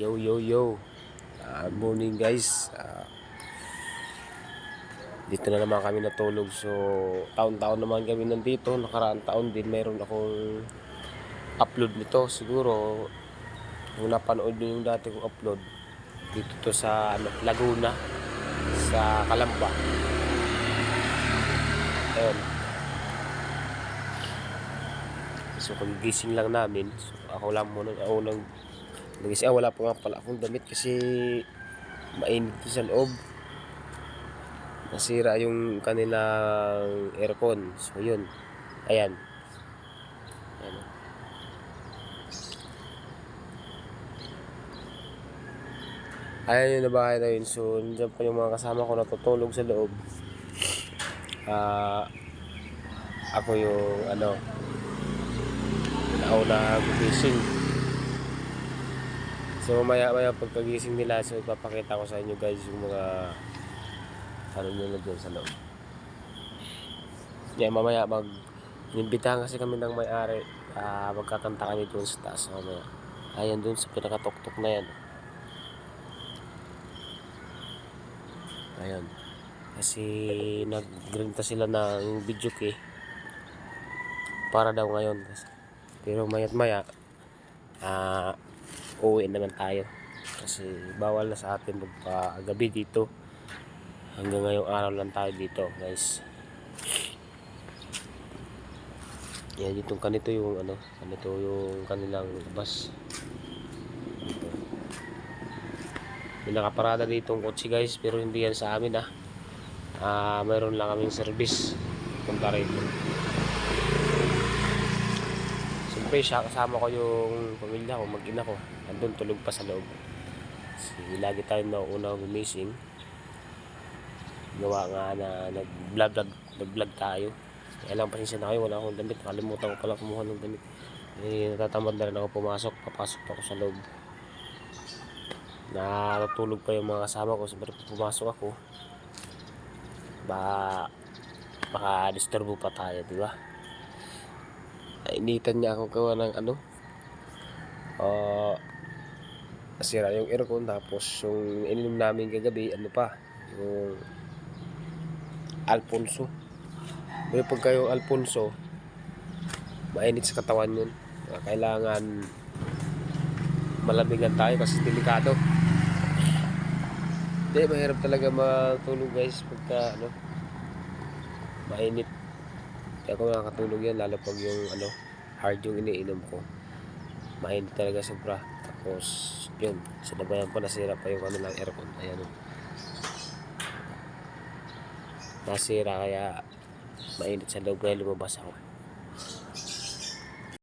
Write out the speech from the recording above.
Yo, yo, yo. Good morning guys. Ah, dito na naman kami natulog. So, taon-taon naman kami nandito. Nakaraang taon din meron akong upload nito. Siguro, kung napanood nyo yung dati kong upload, dito to sa ano, Laguna, sa Kalamba. Ayun. So, kung gising lang namin, so, ako lang muna, ako nang nagising. Ah, wala pa nga pala akong damit kasi mainit sa loob. Nasira yung kanilang aircon. So, yun. Ayan. Ayan. Ayan yung nabahay na yun. So, nandiyan pa yung mga kasama ko natutulog sa loob. Ah, ako yung ano, nauna gumising. So mamaya maya pagkagising nila, so ipapakita ko sa inyo guys yung mga ano nila dyan sa loob. Yeah, mamaya mag inimbitahan kasi kami ng may-ari. Ah, magkakanta kami doon sa taas mamaya. Ayan doon sa pinakatuktok na yan. Ayan. Kasi nagrenta sila ng video key para daw ngayon. Pero mayat maya, ah, uuwi naman tayo. Kasi bawal na sa atin magpagabi dito. Hanggang ngayong araw lang tayo dito, guys. Yan, itong kanito yung ano, kanito yung kanilang bus. Ito. May nakaparada dito ang kotse guys, pero hindi yan sa amin ah. Ah, mayroon lang kaming service punta rito. Siyempre, siya kasama ko yung pamilya ko, mag-ina ko. Andun, tulog pa sa loob. Kasi lagi tayo nauuna gumising. Gawa nga na nag-vlog, nag-vlog tayo. Kaya lang, pasensya na kayo, wala akong damit. Nakalimutan ko pala kumuha ng damit. Eh, natatamad na rin ako pumasok. Papasok pa ako sa loob. Natutulog pa yung mga kasama ko. Siyempre, pumasok ako, baka baka disturbo pa tayo, di ba? Nainitan niya ako gawa ng ano. Ah, nasira yung aircon tapos yung ininom namin kagabi, ano pa, yung Alfonso. Pero pagka yung Alfonso, mainit sa katawan yun. Kaya Kailangan malamigan tayo kasi delikado. Hindi, mahirap talaga matulog guys pagka ano, mainit. Kaya ako nakakatulog yan lalo pag yung ano, hard yung iniinom ko. Mainit talaga sobra. Tapos, yun, sinabayan pa nasira pa yung ano lang aircon. Ayan o. Nasira kaya mainit sa loob kaya lumabas ako.